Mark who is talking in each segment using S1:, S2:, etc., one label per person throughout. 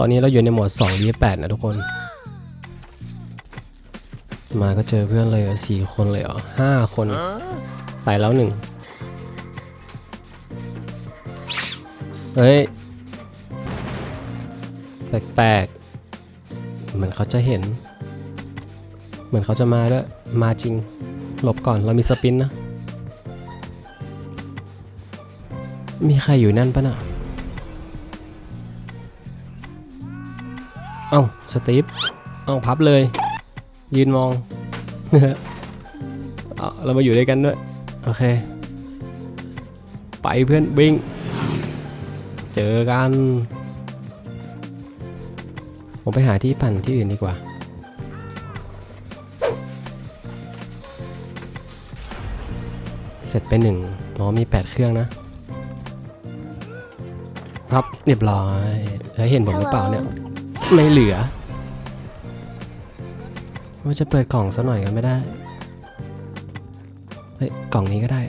S1: ตอนนี้เราอยู่ในโหมด2 v 8นะทุกคน มาก็เจอเพื่อนเลยเหรอสี่คนเลยเหรอห้าคนไปแล้วหนึ่งเฮ้ย แปลกๆ เหมือนเขาจะเห็น เหมือนเขาจะมาด้วย มาจริง หลบก่อนเรามีสปินนะ มีใครอยู่นั่นปะน่ะ เอ้าสตีฟเอ้าพับเลย ยืนมองเอาเรามาอยู่ด้วยกันด้วย โอเค ไปเพื่อนบิงเจอกัน ผมไปหาที่ปั่นที่อื่นดีกว่า เสร็จไปหนึ่งอ๋อมี 8 เครื่องนะ ครับเรียบร้อยแล้วเห็นผมหรือเปล่าเนี่ย ไม่เหลือว่าจะเปิดกล่องซะหน่อยก็ไม่ได้ เฮ้ย กล่องนี้ก็ได้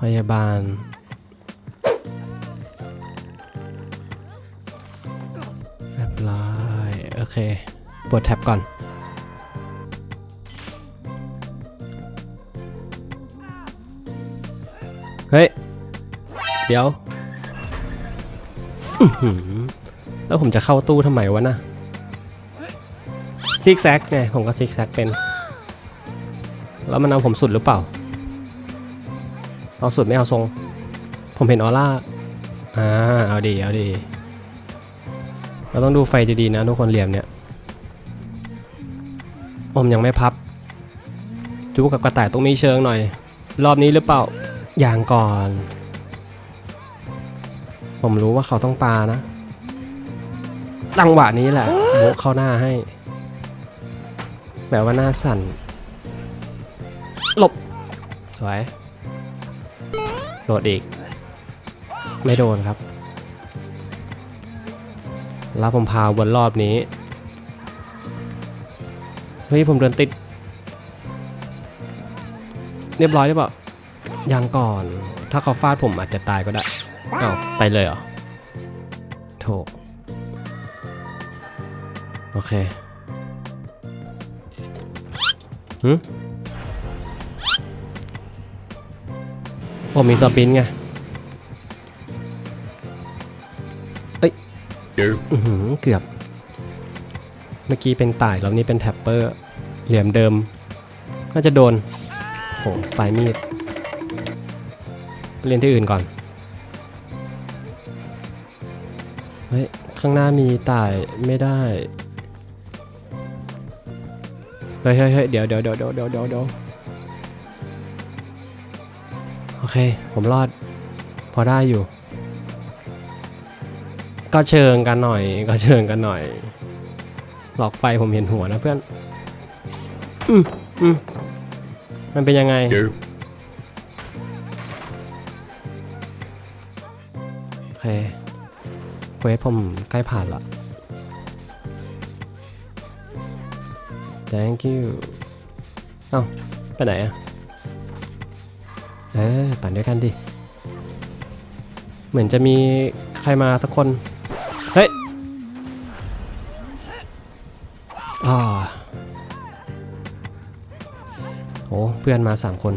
S1: พยาบาล เรียบร้อย โอเคปวดแท็บก่อน เฮ้ย เดี๋ยวแล้วผมจะเข้าตู้ทำไมวะนะซิกแซกไงผมก็ซิกแซกเป็น แล้วมันเอาผมสุดหรือเปล่า เอาสุดไม่เอาทรง ผมเห็นออร่า อ่า เอาดี เอาดี เราต้องดูไฟดีๆนะทุกคนเหลี่ยมเนี่ย ผมยังไม่พับ จูกับกระต่ายตรงนี้เชิงหน่อย รอบนี้หรือเปล่า อย่างก่อน ผมรู้ว่าเขาต้องปานะจังหวะนี้แหละโบเข้าหน้าให้ แบบว่าหน้าสั่น หลบ สวย โดดอีก ไม่โดนครับแล้วผมพาวนรอบนี้ เฮ้ย ผมเดินติด เรียบร้อยหรือเปล่ายังก่อน ถ้าเขาฟาดผมอาจจะตายก็ได้ อ้าวไปเลยเหรอโถโอเคหืมผมมีสปินไงอื้อหือเกือบ เมื่อกี้เป็นต่ายรอบนี้เป็นแท็ปเปอร์ เหลี่ยมเดิม น่าจะโดน โหปลายมีดเล่นที่อื่นก่อน ฮ้ย ข้างหน้ามีต่ายไม่ได้ เฮ้ยเฮ้ยเฮ้ยเดี๋ยวเดี๋ยวเดี๋ยวเดี๋ยวเดี๋ยวเดี๋ยวเดี๋ยวโอเค ผมรอด พอได้อยู่ ก็เชิงกันหน่อย ก็เชิงกันหน่อย หลอกไฟผมเห็นหัวนะเพื่อน อืมอืมมันเป็นยังไงโอเคเควสผมใกล้ผ่านละ thank you เอ้า ไปไหนอะเออปั่นด้วยกันดิ เหมือนจะมีใครมาสักคน เฮ้ยอ่าโอ้เพื่อนมาสามคน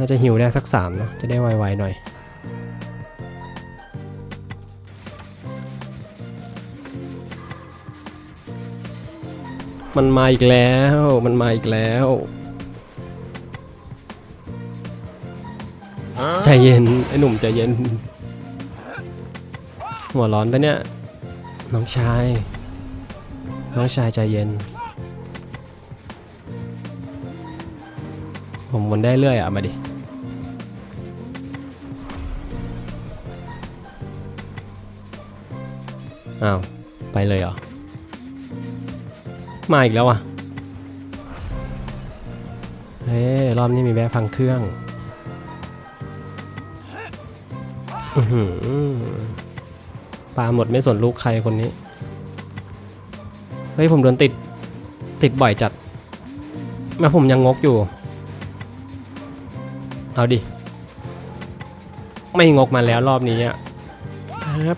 S1: น่าจะหิวได้สักสามนะ จะได้ไวๆหน่อย มันมาอีกแล้ว มันมาอีกแล้วใจเย็น ไอ้หนุ่มใจเย็น หัวร้อนไปะเนี่ย น้องชาย น้องชายใจเย็น ผมวนได้เรื่อยอะ มาดิ อ้าว ไปเลยเหรอ มาอีกแล้วอะเฮ้รอบนี้มีแวะพังเครื่องปลาหมดไม่สนลูกใครคนนี้ เฮ้ย ผมโดนติด ติดบ่อยจัดแม่ผมยังงกอยู่ เอาดิ ไม่งกมาแล้วรอบนี้อะครับ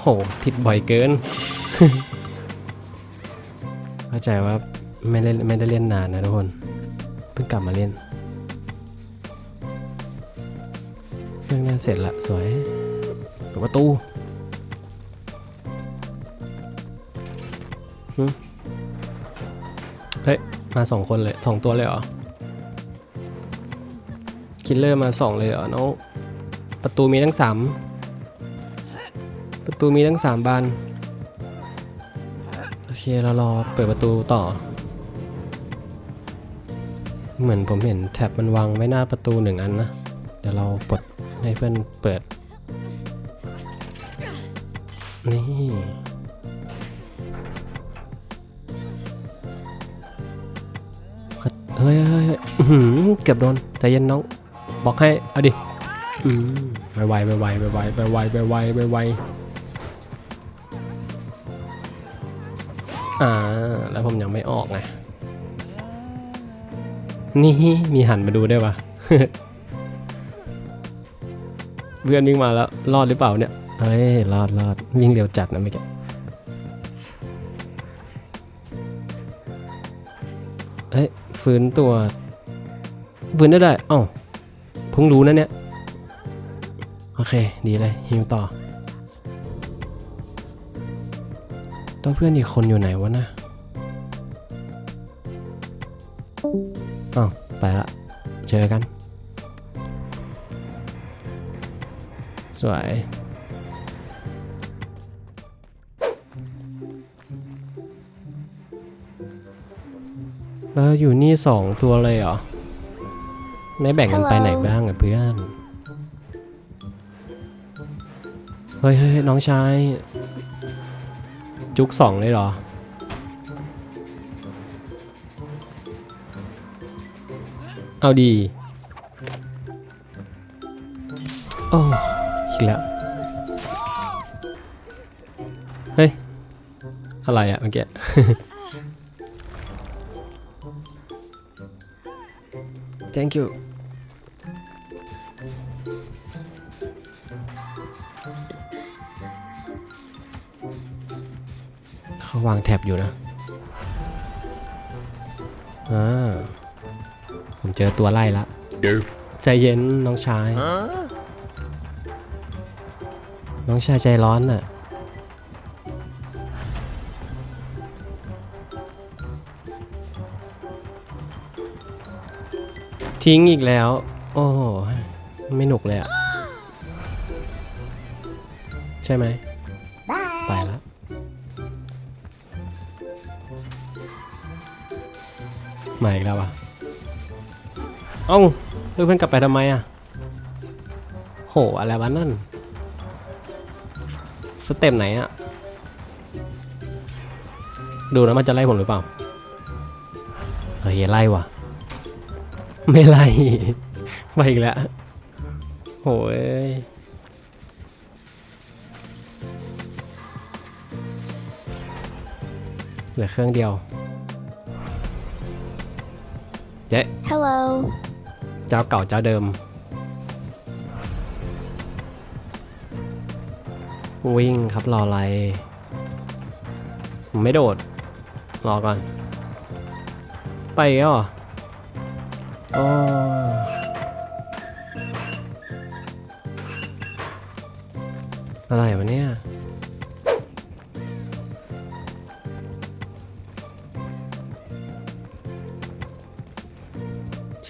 S1: โหผิดบ่อยเกิน เข้าใจว่าไม่ได้ไม่ได้เล่นนานนะทุกคน เพิ่งกลับมาเล่น เครื่องเล่นเสร็จละสวยเปิดประตูเฮ้ย มาสองคนเลยสองตัวเลยเหรอ คิลเลอร์มาสองเลยเหรอน้องประตูมีทั้งสาม ประตูมีทั้งสามบาน โอเค เรารอเปิดประตูต่อ เหมือนผมเห็นแท็บมันวางไว้หน้าประตูหนึ่งอันนะ เดี๋ยวเราปลดให้เพื่อนเปิด นี่ เฮ้ยเฮ้ยเฮ้ยอื้อหือเกือบโดนใจเย็นน้อง บอกให้ เอาดิอืมไวไวไวไวไวไวไวไวไวไว อ่า แล้วผมยังไม่ออกไง นี่มีหันมาดูได้วยวะเพื่อนวิ่งมาแล้ว รอดหรือเปล่าเนี่ย เฮ้ย รอดรอดวิ่งเร็วจัดนะเมื่อกี้เอ้ยฟื้นตัวฟื้นได้ได้เอ้าเพิ่งรู้นะเนี่ย โอเค ดีเลยฮิวต่อ ตัวเพื่อนอีกคนอยู่ไหนวะนะอ้าวไปละ เจอกัน สวย แล้วอยู่นี่สองตัวเลยเหรอ ไม่แบ่งกันไปไหนบ้างอะเพื่อน เฮ้ยเฮ้ยน้องชาย จุกสองเลยเหรอ เอาดีโอ้อีกแล้ว เฮ้ย อะไรอะเมื่อกี้ thank you เขาวางแท็บอยู่นะอ่าผมเจอตัวไล่ละใจเย็นน้องชาย น้องชายใจร้อนน่ะทิ้งอีกแล้ว โอ้โห ไม่หนุกเลยอะใช่ไหม ไปแล้ว มาอีกแล้วอะ เอ้าเพื่อนกลับไปทำไมอะ โห อะไรวะนั่น สเต็ปไหนอะ ดูแล้วมันจะไล่ผมหรือเปล่าเฮ้ยไล่ว่ะ ไม่ไล่ ไปอีกแล้วโหยเหลือเครื่องเดียว เจ๊
S2: Hello.
S1: เจ้าเก่าเจ้าเดิม วิ่งครับรออะไรผมไม่โดด รอก่อน ไปอีกแล้วเหรอโอ้อะไรวะเนี่ย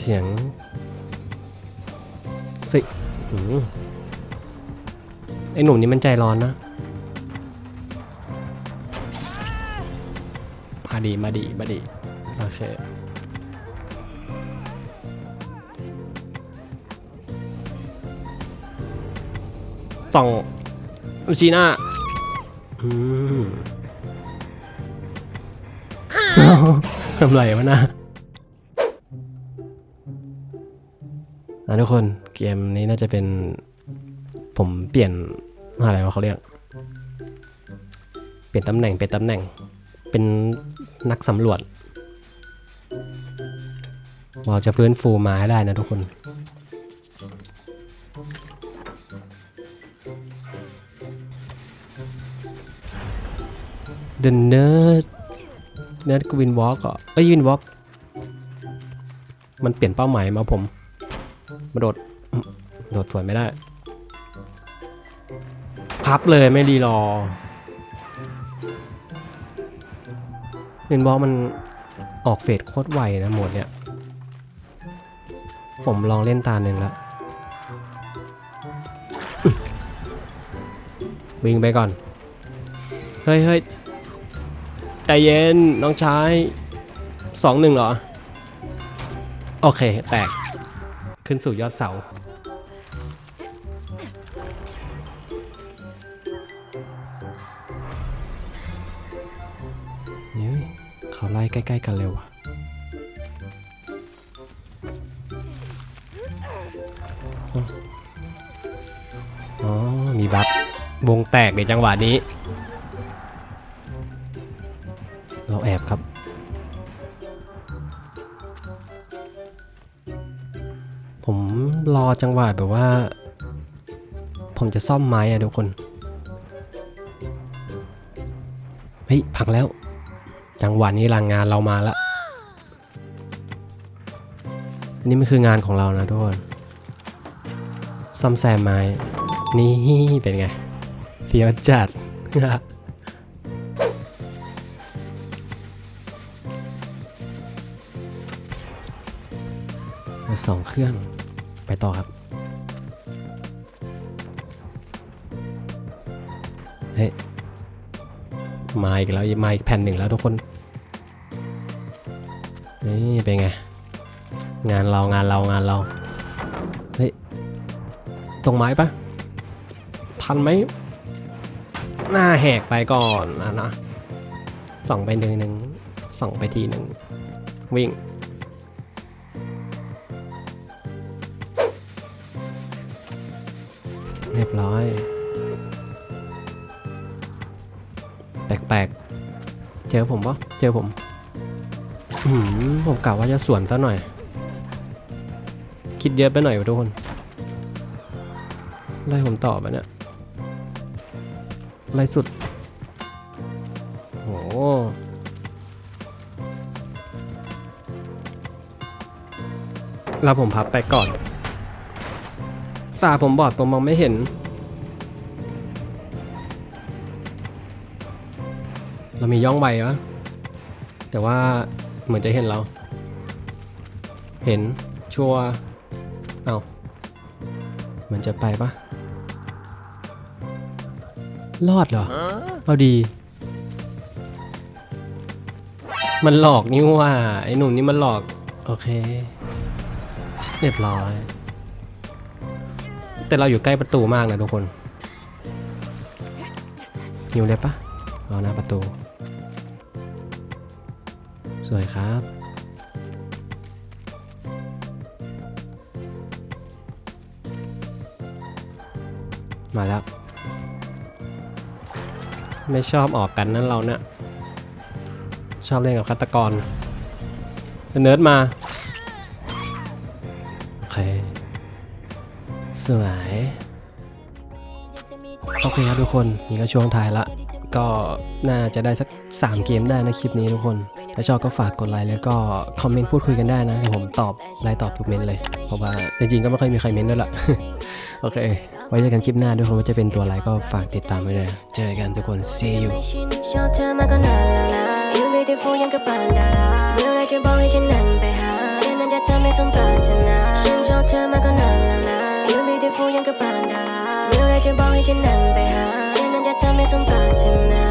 S1: สียงสิไอหนุ่มนี้มันใจร้อนนะมาดีมาดีมาดีโอเคส่องชีหน้าอืมทำไรวะนะ นะทุกคนเกมนี้น่าจะเป็นผมเปลี่ยนอะไรวะเขาเรียก เปลี่ยนตำแหน่งเป็นตำแหน่ง เป็นนักสำรวจ เราจะฟื้นฟูไม้ได้นะทุกคน The Nerd Nerd วินวอล์กอะเอ้ยวินวอล์กมันเปลี่ยนเป้าหมายมาผม มาโดด โดดสวยไม่ได้ พับเลยไม่รีรอวินวอล์กมันออกเฟดโคตรไวนะหมดเนี้ยผมลองเล่นตาหนึ่งแล้ว วิ่งไปก่อน เฮ้ยเฮ้ยใจเย็น น้องชายสองหนึ่งเหรอ โอเค แตก ขึ้นสู่ยอดเสาเนี่เขาไล่ใกล้ ๆ กันเร็วอะอ๋อ มีบัฟวงแตกในจังหวะนี้ ผมรอจังหวะแบบว่า ผมจะซ่อมไม้อะทุกคน เฮ้ย พังแล้ว จังหวะนี้ลางงานเรามาละอันนี้มันคืองานของเรานะทุกคนซ่อมแซมไม้ นี่เป็นไงเฟี้ยวจัดสองเครื่อง ไปต่อครับ เฮ้ย มาอีกแล้วมาอีกแผ่นหนึ่งแล้วทุกคน นี่เป็นไง งานเรางานเรางานเรา เฮ้ย ตรงไม้ปะทันไหม หน้าแหกไปก่อนนะนะส่องไปหนึ่งหนึ่งส่องไปทีหนึ่งวิ่ง เรียบร้อย แปลกๆ เจอผมปะเจอผมอืมผมกะว่าจะสวนซะหน่อย คิดเยอะไปหน่อยทุกคนไล่ผมต่อไปเนี่ยไล่สุดโหแล้วผมพับไปก่อน ตาผมบอดผมมองไม่เห็น เรามีย่องใบวะแต่ว่าเหมือนจะเห็นเรา เห็นชัวร์เอาเหมันจะไปปะรอดเหรอ เอาดี มันหลอกนี่ว่า ไอ้หนุ่มนี่มันหลอก โอเค เรียบร้อย แต่เราอยู่ใกล้ประตูมากนะทุกคนหิวเลยปะรอหน้าประตู สวยครับ มาแล้ว ไม่ชอบออกกันนั่นเราเนี่ยชอบเล่นกับฆาตกรเนิร์ดมา สวยโอเคครับทุกคนนี่ก็ช่วงท้ายละ ก็น่าจะได้สัก 3 เกมได้นะคลิปนี้ทุกคน ถ้าชอบก็ฝากกดไลค์แล้วก็คอมเมนต์พูดคุยกันได้นะเดี๋ยวผมตอบไลน์ตอบทุกเมนต์เลย เพราะว่าจริงๆก็ไม่ค่อยมีใครเมนต์ด้วยล่ะโอเค ไว้เจอกันคลิปหน้าด้วยคนว่าจะเป็นตัวอะไรก็ฝากติดตามไว้เลยเจอกันทุกคน see you
S2: เธอมากก็นานแล้วนะ You beautiful ยังกับปาจะบอกให้ฉันนั้นไปหาฉันนั้นจะทำให้สมปรารถนาฉันชอบเธอมากก็นานแล้วนะีที่ฟูยังกับปานดาราเมื่อไรจะบอกให้ฉันนั้นไปหา ฉันนั้นจะทำให้สมปรารถนา